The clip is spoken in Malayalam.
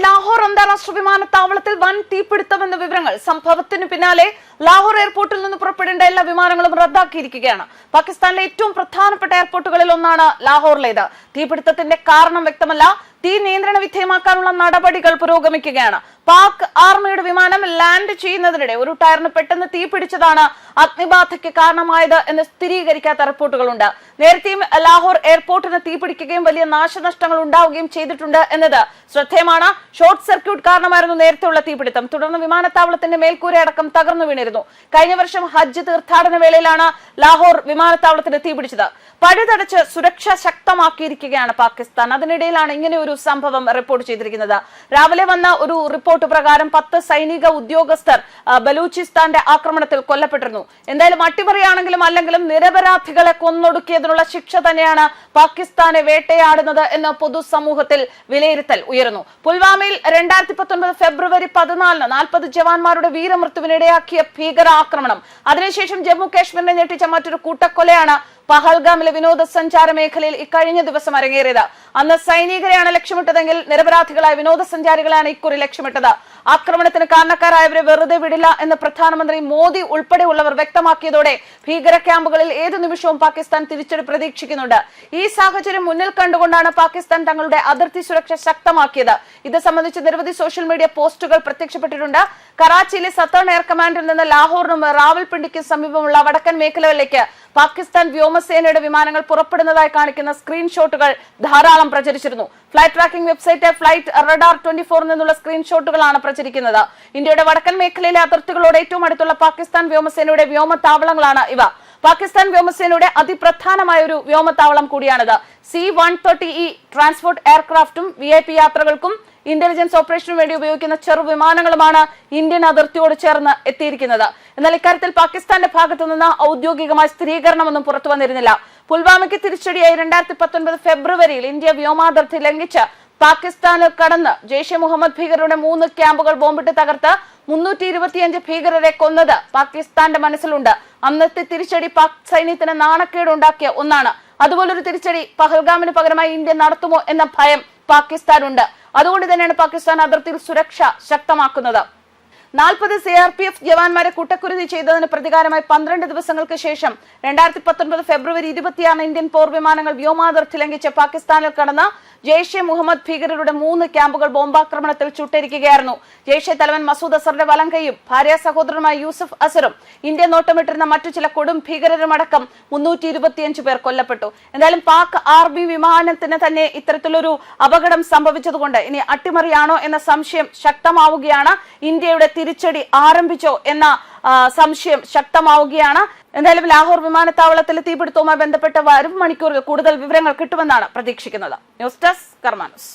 ലാഹോർ അന്താരാഷ്ട്ര വിമാനത്താവളത്തിൽ വൻ തീപിടുത്തമെന്ന വിവരങ്ങൾ സംഭവത്തിന് പിന്നാലെ ലാഹോർ എയർപോർട്ടിൽ നിന്ന് പുറപ്പെടേണ്ട എല്ലാ വിമാനങ്ങളും റദ്ദാക്കിയിരിക്കുകയാണ്. പാകിസ്ഥാനിലെ ഏറ്റവും പ്രധാനപ്പെട്ട എയർപോർട്ടുകളിൽ ഒന്നാണ് ലാഹോറിലേത്. തീപിടുത്തത്തിന്റെ കാരണം വ്യക്തമല്ല. തീ നിയന്ത്രണ വിധേയമാക്കാനുള്ള നടപടികൾ പുരോഗമിക്കുകയാണ്. പാക് ആർമിയുടെ വിമാനം ലാൻഡ് ചെയ്യുന്നതിനിടെ ഒരു ടയറിന് പെട്ടെന്ന് തീ പിടിച്ചതാണ് അഗ്നിബാധയ്ക്ക് കാരണമായത് എന്ന് സ്ഥിരീകരിക്കാത്ത റിപ്പോർട്ടുകളുണ്ട്. നേരത്തെയും ലാഹോർ എയർപോർട്ടിന് തീ പിടിക്കുകയും വലിയ നാശനഷ്ടങ്ങൾ ഉണ്ടാവുകയും ചെയ്തിട്ടുണ്ട് എന്നത് ശ്രദ്ധേയമാണ്. ഷോർട്ട് സർക്യൂട്ട് കാരണമായിരുന്നു നേരത്തെയുള്ള തീപിടുത്തം. തുടർന്ന് വിമാനത്താവളത്തിന്റെ മേൽക്കൂര അടക്കം തകർന്നു വീണിരുന്നു കഴിഞ്ഞ വർഷം ഹജ്ജ് തീർത്ഥാടന വേളയിലാണ് ലാഹോർ വിമാനത്താവളത്തിന് തീപിടിച്ചത് പഴുതടച്ച് സുരക്ഷ ശക്തമാക്കിയിരിക്കുകയാണ് പാകിസ്ഥാൻ. അതിനിടയിലാണ് ഇങ്ങനെ ഒരു സംഭവം റിപ്പോർട്ട് ചെയ്തിരിക്കുന്നത്. രാവിലെ വന്ന ഒരു റിപ്പോർട്ട് പ്രകാരം പത്ത് സൈനിക ഉദ്യോഗസ്ഥർ ബലൂചിസ്ഥാന്റെ ആക്രമണത്തിൽ കൊല്ലപ്പെട്ടിരുന്നു. എന്തായാലും അട്ടിമറിയാണെങ്കിലും അല്ലെങ്കിലും നിരപരാധികളെ കൊന്നൊടുക്കിയതിനുള്ള ശിക്ഷ തന്നെയാണ് പാകിസ്ഥാനെ വേട്ടയാടുന്നത് എന്ന് പൊതുസമൂഹത്തിൽ വിലയിരുത്തൽ ഉയരുന്നു. പുൽവാമയിൽ രണ്ടായിരത്തി പത്തൊൻപത് ഫെബ്രുവരി പതിനാലിന് നാൽപ്പത് ജവാന്മാരുടെ വീരമൃത്യുവിനിടയാക്കിയ ഭീകരാക്രമണം. അതിനുശേഷം ജമ്മു കാശ്മീരിനെ ഞെട്ടിച്ച മറ്റൊരു കൂട്ടക്കൊലയാണ് പഹൽഗാമിലെ വിനോദസഞ്ചാര മേഖലയിൽ ഇക്കഴിഞ്ഞ ദിവസം അരങ്ങേറിയത്. അന്ന് സൈനികരെയാണ് ലക്ഷ്യമിട്ടതെങ്കിൽ നിരപരാധികളായ വിനോദസഞ്ചാരികളാണ് ഇക്കുറി ലക്ഷ്യമിട്ടത്. ആക്രമണത്തിന് കാരണക്കാരായവരെ വെറുതെ വിടില്ല എന്ന് പ്രധാനമന്ത്രി മോദി ഉൾപ്പെടെയുള്ളവർ വ്യക്തമാക്കിയതോടെ ഭീകര ക്യാമ്പുകളിൽ ഏതു നിമിഷവും പാകിസ്ഥാൻ തിരിച്ചടി പ്രതീക്ഷിക്കുന്നുണ്ട്. ഈ സാഹചര്യം മുന്നിൽ കണ്ടുകൊണ്ടാണ് പാകിസ്ഥാൻ തങ്ങളുടെ അതിർത്തി സുരക്ഷ ശക്തമാക്കിയത്. ഇത് സംബന്ധിച്ച് നിരവധി സോഷ്യൽ മീഡിയ പോസ്റ്റുകൾ പ്രത്യക്ഷപ്പെട്ടിട്ടുണ്ട്. കറാച്ചിയിലെ സത്തേൺ എയർ കമാൻഡിൽ നിന്ന് ലാഹോറിനും റാവൽപിണ്ടിക്കും സമീപമുള്ള വടക്കൻ മേഖലകളിലേക്ക് പാകിസ്ഥാൻ വ്യോമസേനയുടെ വിമാനങ്ങൾ പുറപ്പെടുന്നതായി കാണിക്കുന്ന സ്ക്രീൻഷോട്ടുകൾ ധാരാളം പ്രചരിച്ചിരുന്നു. Flight tracking website flight radar twenty ഫോറിൽ നിന്നുള്ള സ്ക്രീൻഷോട്ടുകളാണ് പ്രചരിക്കുന്നത്. ഇന്ത്യയുടെ വടക്കൻ മേഖലയിലെ അതിർത്തികളോട് ഏറ്റവും അടുത്തുള്ള പാകിസ്ഥാൻ വ്യോമസേനയുടെ വ്യോമത്താവളങ്ങളാണ് ഇവ. പാകിസ്ഥാൻ വ്യോമസേനയുടെ അതിപ്രധാനമായ ഒരു വ്യോമത്താവളം കൂടിയാണിത്. C one thirty E transport എയർക്രാഫ്റ്റും V I P യാത്രകൾക്കും ഇന്റലിജൻസ് ഓപ്പറേഷനു വേണ്ടി ഉപയോഗിക്കുന്ന ചെറു വിമാനങ്ങളുമാണ് ഇന്ത്യൻ അതിർത്തിയോട് ചേർന്ന് എത്തിയിരിക്കുന്നത്. എന്നാൽ ഇക്കാര്യത്തിൽ പാകിസ്ഥാന്റെ ഭാഗത്തു നിന്ന് ഔദ്യോഗികമായ സ്ഥിരീകരണമൊന്നും പുറത്തു വന്നിരുന്നില്ല. പുൽവാമയ്ക്ക് തിരിച്ചടിയായി രണ്ടായിരത്തി പത്തൊൻപത് ഫെബ്രുവരിയിൽ ഇന്ത്യ വ്യോമാതിർത്തി ലംഘിച്ച് പാകിസ്ഥാനിൽ കടന്ന് ജെയ്ഷെ മുഹമ്മദ് ഭീകരരുടെ മൂന്ന് ക്യാമ്പുകൾ ബോംബിട്ട് തകർത്ത് മുന്നൂറ്റി ഇരുപത്തിയഞ്ച് ഭീകരരെ കൊന്നത് പാകിസ്ഥാന്റെ മനസ്സിലുണ്ട്. അന്നത്തെ തിരിച്ചടി പാക് സൈന്യത്തിന് നാണക്കേടുണ്ടാക്കിയ ഒന്നാണ്. അതുപോലൊരു തിരിച്ചടി പഹൽഗാമിന് പകരമായി ഇന്ത്യ നടത്തുമോ എന്ന ഭയം പാകിസ്ഥാനുണ്ട്. അതുകൊണ്ട് തന്നെയാണ് പാകിസ്ഥാൻ അതിർത്തിയിൽ സുരക്ഷ ശക്തമാക്കുന്നത്. നാൽപ്പത് സി ആർ പി എഫ് ജവാന്മാരെ കൂട്ടക്കുരുതി ചെയ്തതിന് പ്രതികാരമായി പന്ത്രണ്ട് ദിവസങ്ങൾക്ക് ശേഷം രണ്ടായിരത്തി പത്തൊൻപത് ഫെബ്രുവരി ഇരുപത്തിയാറിന് ഇന്ത്യൻ പോർ വിമാനങ്ങൾ വ്യോമാതിർത്തി ലംഘിച്ച് പാകിസ്ഥാനിൽ കടന്ന ജെയ്ഷെ മുഹമ്മദ് ഭീകരരുടെ മൂന്ന് ക്യാമ്പുകൾ ബോംബാക്രമണത്തിൽ ചുട്ടരിക്കുകയായിരുന്നു. ജെയ്ഷെ തലവൻ മസൂദ് അസറിന്റെ വലങ്കയും ഭാര്യ സഹോദരനുമായ യൂസഫ് അസറും ഇന്ത്യ നോട്ടമിട്ടിരുന്ന മറ്റു ചില കൊടും ഭീകരരുമടക്കം മുന്നൂറ്റി ഇരുപത്തിയഞ്ച് പേർ കൊല്ലപ്പെട്ടു. എന്തായാലും പാക് ആർമി വിമാനത്തിന് തന്നെ ഇത്തരത്തിലൊരു അപകടം സംഭവിച്ചതുകൊണ്ട് ഇനി അട്ടിമറിയാണോ എന്ന സംശയം ശക്തമാവുകയാണ് ഇന്ത്യയുടെ തിരിച്ചടി ആരംഭിച്ചോ എന്ന സംശയം ശക്തമാവുകയാണ്. എന്തായാലും ലാഹോർ വിമാനത്താവളത്തിൽ തീപിടുത്തവുമായി ബന്ധപ്പെട്ട വരും മണിക്കൂറിൽ കൂടുതൽ വിവരങ്ങൾ കിട്ടുമെന്നാണ് പ്രതീക്ഷിക്കുന്നത്. News desk കർമാനസ്.